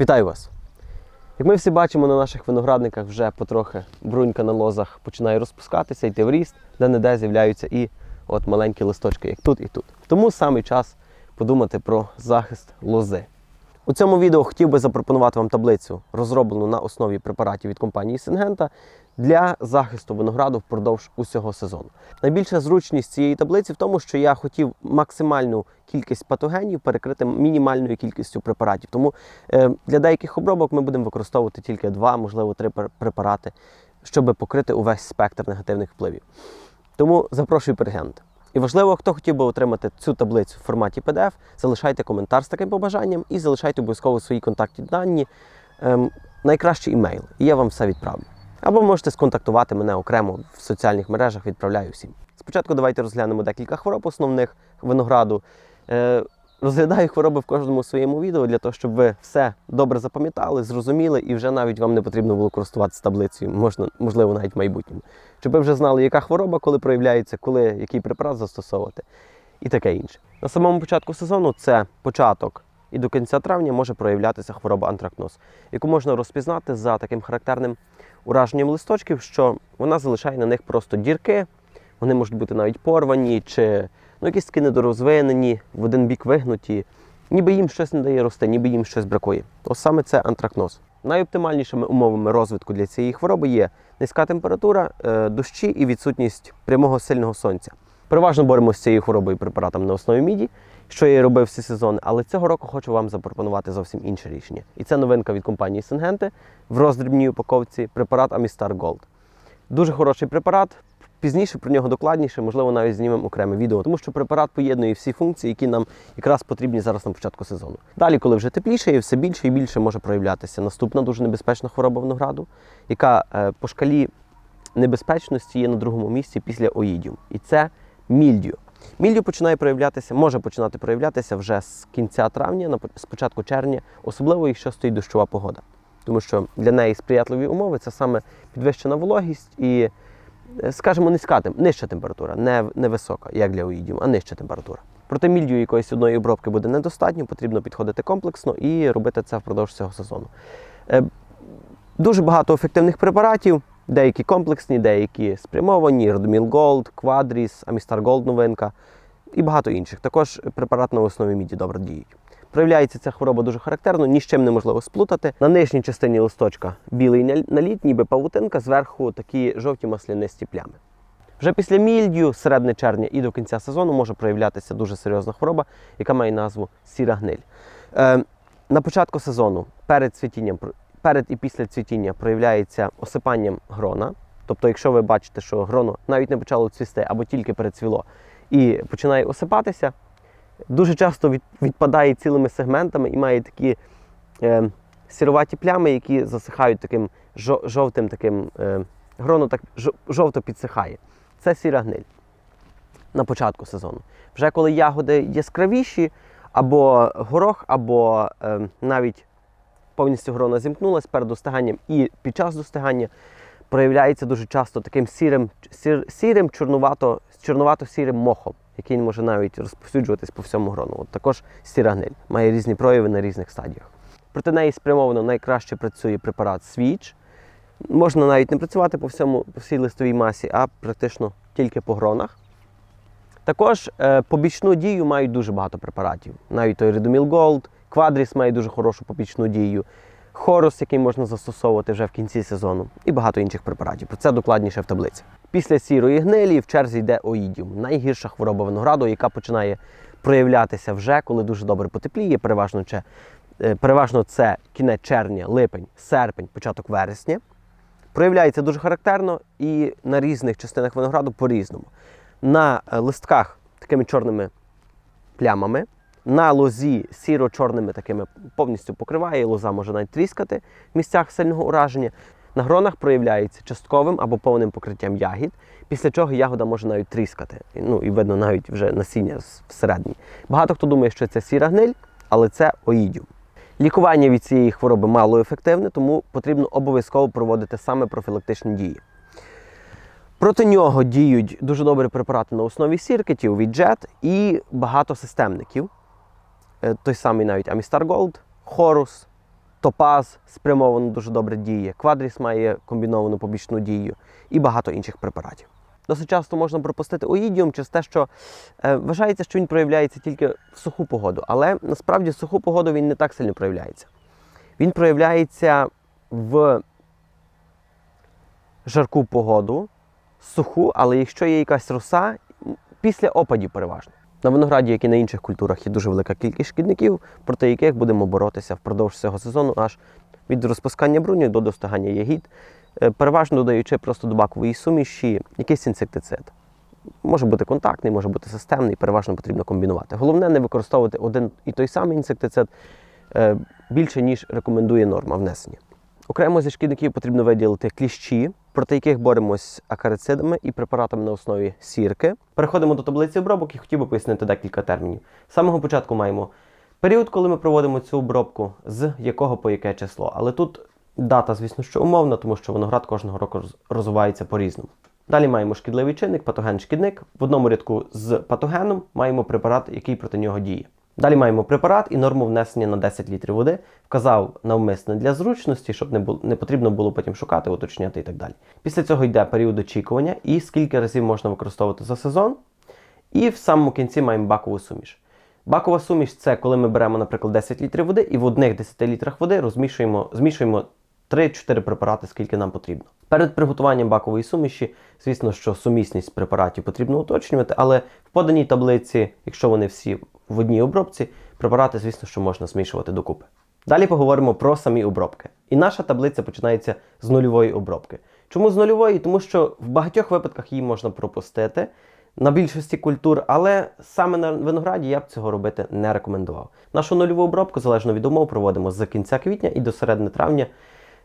Вітаю вас! Як ми всі бачимо на наших виноградниках, вже потрохи брунька на лозах починає розпускатися, йти в ріст, де-не-де з'являються і от маленькі листочки, як тут і тут. Тому саме час подумати про захист лози. У цьому відео хотів би запропонувати вам таблицю, розроблену на основі препаратів від компанії Сингента для захисту винограду впродовж усього сезону. Найбільша зручність цієї таблиці в тому, що я хотів максимальну кількість патогенів перекрити мінімальною кількістю препаратів. Тому е, для деяких обробок ми будемо використовувати тільки два, можливо, три препарати, щоб покрити увесь спектр негативних впливів. Тому запрошую переглянути. І важливо, хто хотів би отримати цю таблицю в форматі PDF, залишайте коментар з таким побажанням і залишайте обов'язково свої контактні дані, ем, найкраще імейл, і я вам все відправлю. Або можете сконтактувати мене окремо в соціальних мережах, відправляю всім. Спочатку давайте розглянемо декілька хвороб основних винограду. Е, розглядаю хвороби в кожному своєму відео для того, щоб ви все добре запам'ятали, зрозуміли, і вже навіть вам не потрібно було користуватися таблицею, можна, можливо, навіть в майбутньому. Щоб ви вже знали, яка хвороба, коли проявляється, коли який препарат застосовувати і таке інше. На самому початку сезону це початок і до кінця травня може проявлятися хвороба антракноз, яку можна розпізнати за таким характерним ураженням листочків, що вона залишає на них просто дірки, вони можуть бути навіть порвані чи ну, якісь таки недорозвинені, в один бік вигнуті, ніби їм щось не дає рости, ніби їм щось бракує. Ось саме це антракноз. Найоптимальнішими умовами розвитку для цієї хвороби є низька температура, е, дощі і відсутність прямого сильного сонця. Переважно боремося з цією хворобою препаратом на основі міді, що я і робив всі сезони, але цього року хочу вам запропонувати зовсім інше рішення. І це новинка від компанії Сингенти в роздрібній упаковці препарат Amistar Gold. Дуже хороший препарат. Пізніше про нього докладніше, можливо, навіть знімемо окреме відео, тому що препарат поєднує всі функції, які нам якраз потрібні зараз на початку сезону. Далі, коли вже тепліше, і все більше і більше може проявлятися наступна дуже небезпечна хвороба винограду, яка е, по шкалі небезпечності є на другому місці після оїдіум. І це мільдю. Мільдю починає проявлятися, може починати проявлятися вже з кінця травня, з початку червня, особливо якщо стоїть дощова погода. Тому що для неї сприятливі умови це саме підвищена вологість і, е, скажімо, низька нижча температура, не, не висока, як для оїдіум, а нижча температура. Проте мільдю якоїсь одної обробки буде недостатньо, потрібно підходити комплексно і робити це впродовж цього сезону. Е, Дуже багато ефективних препаратів, деякі комплексні, деякі спрямовані, Родоміл Gold, Quadris, Amistar Gold новинка і багато інших. Також препарат на основі міді добре діють. Проявляється ця хвороба дуже характерно, ні з чим неможливо сплутати. На нижній частині листочка білий наліт, ніби павутинка, зверху такі жовті маслянисті плями. Вже після мільдю, середини червня і до кінця сезону може проявлятися дуже серйозна хвороба, яка має назву сіра гниль. Е, на початку сезону перед цвітінням, перед і після цвітіння проявляється осипанням грона. Тобто, якщо ви бачите, що гроно навіть не почало цвісти або тільки перецвіло і починає осипатися, дуже часто відпадає цілими сегментами і має такі е, сіроваті плями, які засихають таким жовтим таким. Е, гроно так жо- жовто підсихає. Це сіра гниль на початку сезону. Вже коли ягоди яскравіші, або горох, або е, навіть повністю грона зімкнулась перед достиганням і під час достигання проявляється дуже часто таким сірим, сір, сірим чорнувато, чорнувато-сірим мохом, який може навіть розповсюджуватись по всьому грону. От також сіра гниль має різні прояви на різних стадіях. Проти неї спрямовано найкраще працює препарат Свіч. Можна навіть не працювати по всьому по всій листовій масі, а практично тільки по гронах. Також е, побічну дію мають дуже багато препаратів. Навіть той Redomil Gold, Quadris має дуже хорошу побічну дію, Хорус, який можна застосовувати вже в кінці сезону, і багато інших препаратів. Це докладніше в таблиці. Після сірої гнилі в черзі йде оїдіум, найгірша хвороба винограду, яка починає проявлятися вже, коли дуже добре потепліє. Переважно, це, е, переважно це кінець червня, липень, серпень, початок вересня. Проявляється дуже характерно і на різних частинах винограду по-різному. На е, листках такими чорними плямами, на лозі сіро-чорними такими повністю покриває, і лоза може навіть тріскати в місцях сильного ураження. На гронах проявляється частковим або повним покриттям ягід, після чого ягода може навіть тріскати. Ну і видно навіть вже насіння всередині. Багато хто думає, що це сіра гниль, але це оїдіум. Лікування від цієї хвороби мало ефективне, тому потрібно обов'язково проводити саме профілактичні дії. Проти нього діють дуже добрі препарати на основі сіркетів від JET і багато системників. Е, Той самий навіть Amistar Gold, Horus, Топаз спрямовано дуже добре діє, квадріс має комбіновану побічну дію і багато інших препаратів. Досить часто можна пропустити оїдіум через те, що е, вважається, що він проявляється тільки в суху погоду, але насправді в суху погоду він не так сильно проявляється. Він проявляється в жарку погоду, суху, але якщо є якась роса, після опадів переважно. На винограді, як і на інших культурах, є дуже велика кількість шкідників, проти яких будемо боротися впродовж цього сезону, аж від розпускання бруню до достигання ягід, е, переважно додаючи просто до бакової суміші якийсь інсектицид. Може бути контактний, може бути системний, переважно потрібно комбінувати. Головне не використовувати один і той самий інсектицид е, більше, ніж рекомендує норма внесення. Окремо зі шкідників потрібно виділити кліщі, проти яких боремось акарицидами і препаратами на основі сірки. Переходимо до таблиці обробок і хотів би пояснити декілька термінів. З самого початку маємо період, коли ми проводимо цю обробку, з якого по яке число. Але тут дата, звісно, що умовна, тому що виноград кожного року розвивається по-різному. Далі маємо шкідливий чинник, патоген-шкідник. В одному рядку з патогеном маємо препарат, який проти нього діє. Далі маємо препарат і норму внесення на 10 літрів води. Вказав навмисно для зручності, щоб не, було, не потрібно було потім шукати, уточняти і так далі. Після цього йде період очікування і скільки разів можна використовувати за сезон. І в самому кінці маємо бакову суміш. Бакова суміш це коли ми беремо, наприклад, 10 літрів води і в одних 10 літрах води розмішуємо, змішуємо 3-4 препарати, скільки нам потрібно. Перед приготуванням бакової суміші, звісно, що сумісність препаратів потрібно уточнювати, але в поданій таблиці, якщо вони всі в одній обробці, препарати, звісно, що можна змішувати докупи. Далі поговоримо про самі обробки. І наша таблиця починається з нульової обробки. Чому з нульової? Тому що в багатьох випадках її можна пропустити на більшості культур, але саме на винограді я б цього робити не рекомендував. Нашу нульову обробку, залежно від умов, проводимо з кінця квітня і до середини травня,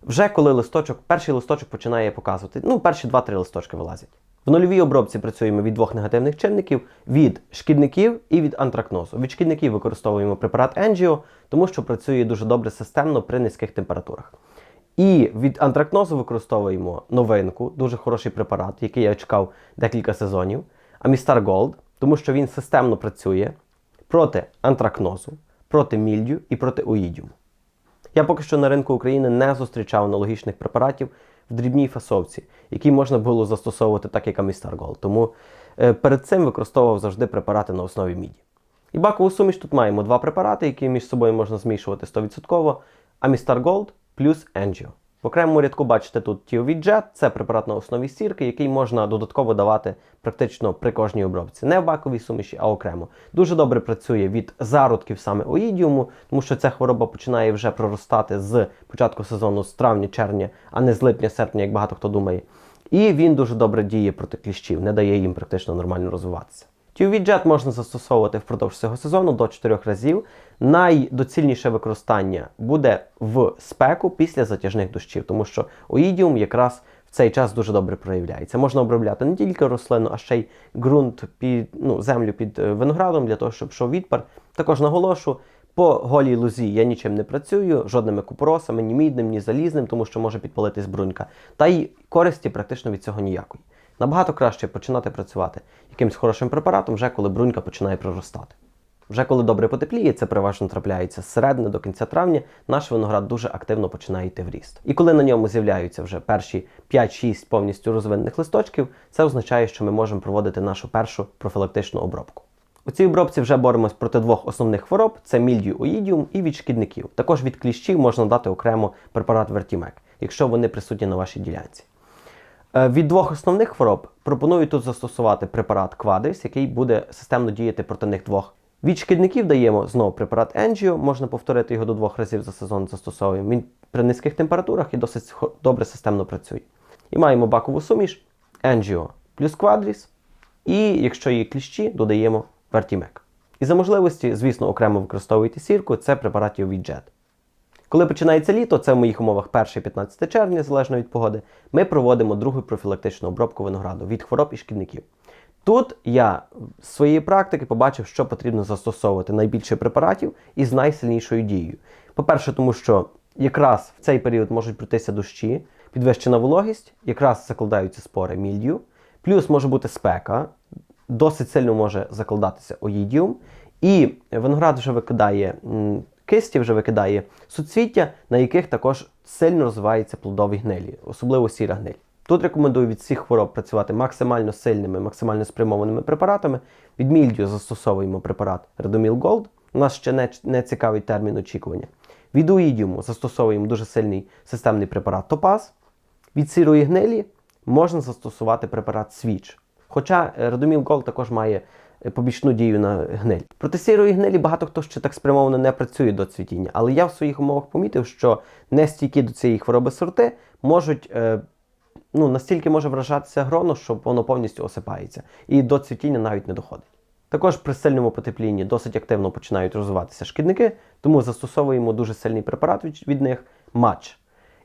вже коли листочок, перший листочок починає показувати, ну, перші 2-3 листочки вилазять. В нульовій обробці працюємо від двох негативних чинників: від шкідників і від антракнозу. Від шкідників використовуємо препарат Енджіо, тому що працює дуже добре системно при низьких температурах. І від антракнозу використовуємо новинку, дуже хороший препарат, який я чекав декілька сезонів. Амістар Gold, тому що він системно працює проти антракнозу, проти мільдю і проти оїдіуму. Я поки що на ринку України не зустрічав аналогічних препаратів в дрібній фасовці, які можна було застосовувати так, як Амістар Gold. Тому е, перед цим використовував завжди препарати на основі міді. І бакову суміш тут маємо два препарати, які між собою можна змішувати 100%. Амістар Gold плюс Angio. В окремому рядку бачите тут Tiovid це препарат на основі сірки, який можна додатково давати практично при кожній обробці. Не в баковій суміші, а окремо. Дуже добре працює від зародків саме оїдіуму, тому що ця хвороба починає вже проростати з початку сезону з травня-червня, а не з липня-серпня, як багато хто думає. І він дуже добре діє проти кліщів, не дає їм практично нормально розвиватися. Тювіджет можна застосовувати впродовж цього сезону до 4 разів. Найдоцільніше використання буде в спеку після затяжних дощів, тому що оїдіум якраз в цей час дуже добре проявляється. Можна обробляти не тільки рослину, а ще й ґрунт під ну, землю під е, виноградом для того, щоб йшов відпар. Також наголошу, по голій лузі я нічим не працюю, жодними купоросами, ні мідним, ні залізним, тому що може підпалитись брунька. Та й користі практично від цього ніякої. Набагато краще починати працювати якимось хорошим препаратом, вже коли брунька починає проростати. Вже коли добре потепліє, це переважно трапляється з середини до кінця травня, наш виноград дуже активно починає йти в ріст. І коли на ньому з'являються вже перші 5-6 повністю розвинених листочків, це означає, що ми можемо проводити нашу першу профілактичну обробку. У цій обробці вже боремось проти двох основних хвороб: це мільдію оїдіум і від шкідників. Також від кліщів можна дати окремо препарат Вертімек, якщо вони присутні на вашій ділянці. Е, Від двох основних хвороб пропоную тут застосувати препарат Quadris, який буде системно діяти проти них двох. Від шкідників даємо знову препарат Angio, можна повторити його до двох разів за сезон застосовуємо. Він при низьких температурах і досить добре системно працює. І маємо бакову суміш Angio плюс Quadris, і якщо є кліщі, додаємо Vertimec. І за можливості, звісно, окремо використовуйте сірку, це препаратів від Jet. Коли починається літо, це в моїх умовах 1-15 червня, залежно від погоди, ми проводимо другу профілактичну обробку винограду від хвороб і шкідників. Тут я з своєї практики побачив, що потрібно застосовувати найбільше препаратів із найсильнішою дією. По-перше, тому що якраз в цей період можуть притися дощі, підвищена вологість, якраз закладаються спори мільдію, плюс може бути спека, досить сильно може закладатися оїдіум, і виноград вже викидає кисті вже викидає суцвіття, на яких також сильно розвивається плодові гнилі, особливо сіра гниль. Тут рекомендую від всіх хвороб працювати максимально сильними, максимально спрямованими препаратами. Від мільдію застосовуємо препарат Redomil Gold. У нас ще не, не цікавий термін очікування. Від уїдіуму застосовуємо дуже сильний системний препарат Топаз. Від сірої гнилі можна застосувати препарат Switch. Хоча е, Redomil Gold також має е, побічну дію на гниль. Проти сірої гнилі багато хто ще так спрямовано не працює до цвітіння, але я в своїх умовах помітив, що нестійкі до цієї хвороби сорти можуть. Е, Ну, настільки може вражатися гроно, що воно повністю осипається, і до цвітіння навіть не доходить. Також при сильному потеплінні досить активно починають розвиватися шкідники, тому застосовуємо дуже сильний препарат від них матч.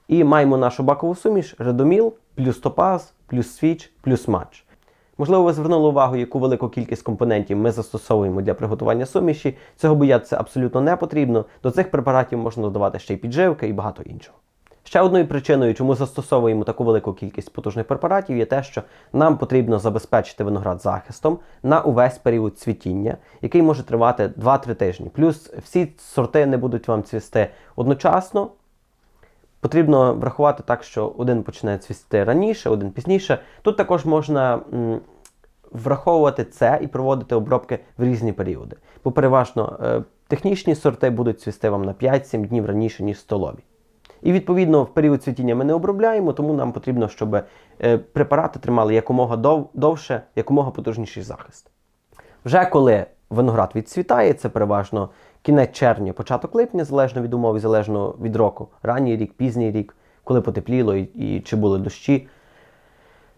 І маємо нашу бакову суміш редоміл, плюс топаз, плюс свіч, плюс матч. Можливо, ви звернули увагу, яку велику кількість компонентів ми застосовуємо для приготування суміші. Цього боятися абсолютно не потрібно. До цих препаратів можна додавати ще й підживки і багато іншого. Ще одною причиною, чому застосовуємо таку велику кількість потужних препаратів, є те, що нам потрібно забезпечити виноград захистом на увесь період цвітіння, який може тривати 2-3 тижні. Плюс всі сорти не будуть вам цвісти одночасно. Потрібно врахувати так, що один почне цвісти раніше, один пізніше. Тут також можна враховувати це і проводити обробки в різні періоди. Бо переважно е, технічні сорти будуть цвісти вам на 5-7 днів раніше, ніж столові. І відповідно в період цвітіння ми не обробляємо, тому нам потрібно, щоб е, препарати тримали якомога дов, довше, якомога потужніший захист. Вже коли виноград відцвітає, це переважно кінець червня, початок липня, залежно від умов і залежно від року, ранній рік, пізній рік, коли потепліло і, і чи були дощі.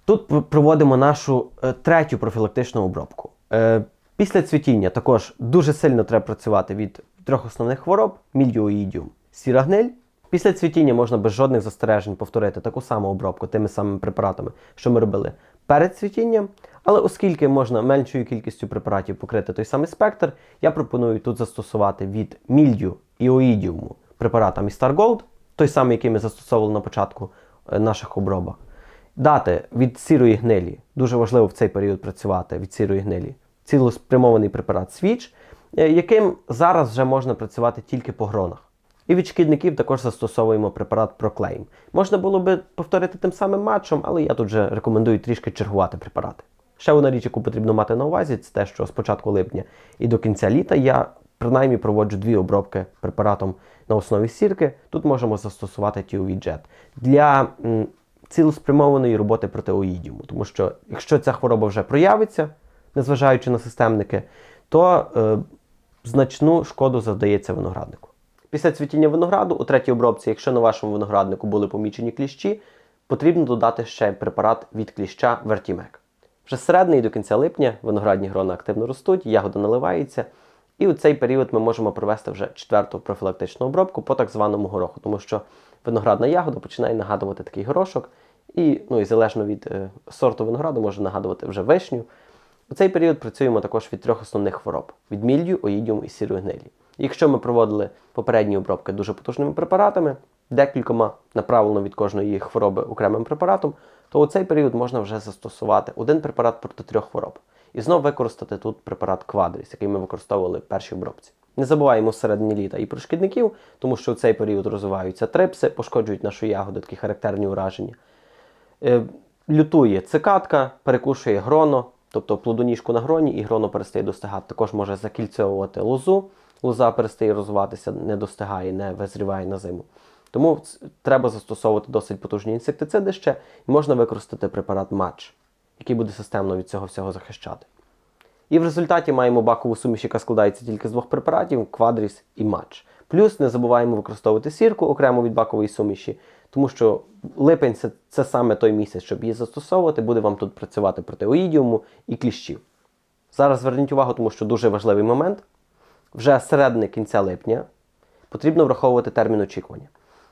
Тут проводимо нашу е, третю профілактичну обробку. Е, після цвітіння також дуже сильно треба працювати від трьох основних хвороб: мільдіоїдіум, сіра гниль. Після цвітіння можна без жодних застережень повторити таку саму обробку тими самими препаратами, що ми робили перед цвітінням. Але оскільки можна меншою кількістю препаратів покрити той самий спектр, я пропоную тут застосувати від мільдю і оїдіуму препарат Amistar Gold, той самий, який ми застосовували на початку е, наших обробок. Дати від сірої гнилі, дуже важливо в цей період працювати від сірої гнилі, цілеспрямований препарат Switch, е, яким зараз вже можна працювати тільки по гронах. І від шкідників також застосовуємо препарат Proclaim. Можна було би повторити тим самим матчем, але я тут же рекомендую трішки чергувати препарати. Ще одна річ, яку потрібно мати на увазі, це те, що з початку липня і до кінця літа я принаймні проводжу дві обробки препаратом на основі сірки. Тут можемо застосувати Jet для цілеспрямованої роботи проти оїдіуму. Тому що якщо ця хвороба вже проявиться, незважаючи на системники, то е, значну шкоду завдається винограднику. Після цвітіння винограду у третій обробці, якщо на вашому винограднику були помічені кліщі, потрібно додати ще препарат від кліща Vertimec. Вже з середини і до кінця липня виноградні грона активно ростуть, ягода наливається. І у цей період ми можемо провести вже четверту профілактичну обробку по так званому гороху, тому що виноградна ягода починає нагадувати такий горошок, і, ну, і залежно від е, сорту винограду, може нагадувати вже вишню. У цей період працюємо також від трьох основних хвороб: від мільдю, оїдіум і сірої гнилі. Якщо ми проводили попередні обробки дуже потужними препаратами, декількома направлено від кожної хвороби окремим препаратом, то у цей період можна вже застосувати один препарат проти трьох хвороб. І знов використати тут препарат Quadris, який ми використовували в першій обробці. Не забуваємо всередині літа і про шкідників, тому що у цей період розвиваються трипси, пошкоджують нашу ягоду, такі характерні ураження. Е, лютує цикатка, перекушує гроно, тобто плодоніжку на гроні, і гроно перестає достигати. Також може закільцьовувати лозу, лоза перестає розвиватися, не достигає, не визріває на зиму. Тому треба застосовувати досить потужні інсектициди ще, і можна використати препарат матч, який буде системно від цього всього захищати. І в результаті маємо бакову суміш, яка складається тільки з двох препаратів квадріс і матч. Плюс не забуваємо використовувати сірку окремо від бакової суміші, тому що липень це, це саме той місяць, щоб її застосовувати, буде вам тут працювати проти оїдіуму і кліщів. Зараз зверніть увагу, тому що дуже важливий момент. Вже середини кінця липня потрібно враховувати термін очікування.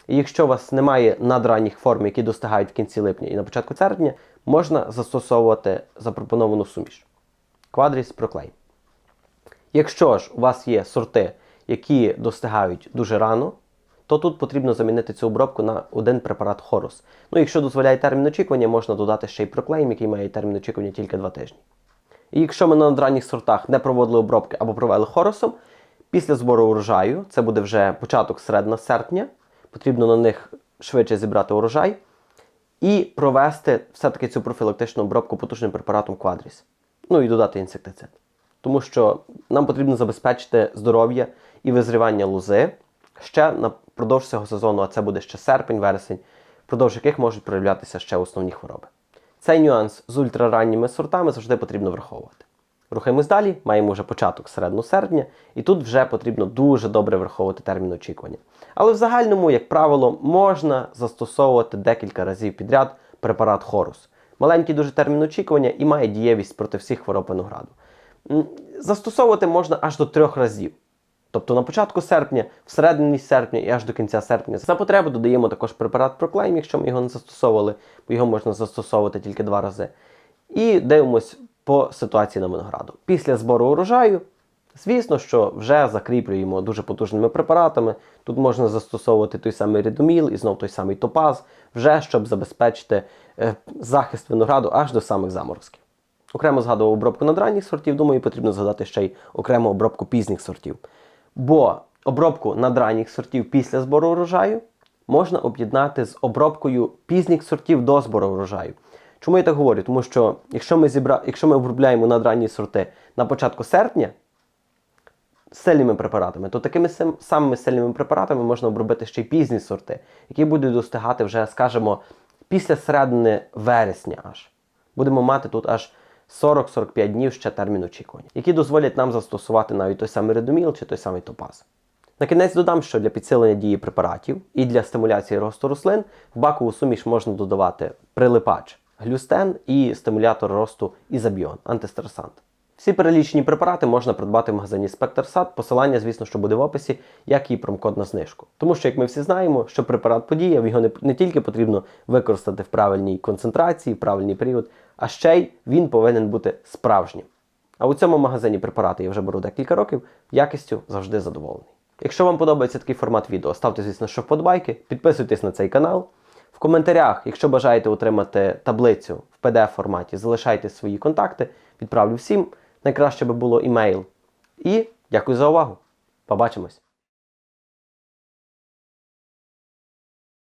І якщо у вас немає надранніх форм, які достигають в кінці липня і на початку серпня, можна застосовувати запропоновану суміш. Квадріс проклей. Якщо ж у вас є сорти, які достигають дуже рано, то тут потрібно замінити цю обробку на один препарат Хорус. Ну, якщо дозволяє термін очікування, можна додати ще й проклейм, який має термін очікування тільки 2 тижні. І якщо ми на надранніх сортах не проводили обробки або провели хорусом, Після збору урожаю, це буде вже початок середина серпня, потрібно на них швидше зібрати урожай і провести все-таки цю профілактичну обробку потужним препаратом Quadris. Ну і додати інсектицид. Тому що нам потрібно забезпечити здоров'я і визрівання лози ще напродовж цього сезону, а це буде ще серпень, вересень, впродовж яких можуть проявлятися ще основні хвороби. Цей нюанс з ультраранніми сортами завжди потрібно враховувати. Рухаємось далі, маємо вже початок середину серпня, і тут вже потрібно дуже добре враховувати термін очікування. Але в загальному, як правило, можна застосовувати декілька разів підряд препарат Хорус. Маленький дуже термін очікування і має дієвість проти всіх хвороб винограду. Застосовувати можна аж до трьох разів. Тобто на початку серпня, всередині серпня і аж до кінця серпня. За потреби додаємо також препарат Proclaim, якщо ми його не застосовували, бо його можна застосовувати тільки два рази. І дивимось по ситуації на винограду. Після збору урожаю, звісно, що вже закріплюємо дуже потужними препаратами. Тут можна застосовувати той самий редоміл і знов той самий топаз, вже щоб забезпечити е, захист винограду аж до самих заморозків. Окремо згадував обробку надранніх сортів, думаю, потрібно згадати ще й окрему обробку пізніх сортів. Бо обробку надранніх сортів після збору урожаю можна об'єднати з обробкою пізніх сортів до збору урожаю. Чому я так говорю? Тому що якщо ми, зібра... якщо ми обробляємо надранні сорти на початку серпня сильними препаратами, то такими самими сильними препаратами можна обробити ще й пізні сорти, які будуть достигати вже, скажімо, після середини вересня аж. Будемо мати тут аж 40-45 днів ще термін очікування, які дозволять нам застосувати навіть той самий редоміл чи той самий топаз. На кінець додам, що для підсилення дії препаратів і для стимуляції росту рослин в бакову суміш можна додавати прилипач глюстен і стимулятор росту ізобіон, антистресант. Всі перелічені препарати можна придбати в магазині Спектрсад. Посилання, звісно, що буде в описі, як і промокод на знижку. Тому що, як ми всі знаємо, що препарат подіяв, його не, не тільки потрібно використати в правильній концентрації, в правильний період, а ще й він повинен бути справжнім. А у цьому магазині препарати я вже беру декілька років, якістю завжди задоволений. Якщо вам подобається такий формат відео, ставте, звісно, що вподобайки, підписуйтесь на цей канал. Коментарях, якщо бажаєте отримати таблицю в PDF форматі, залишайте свої контакти, відправлю всім. Найкраще би було імейл. І дякую за увагу. Побачимось!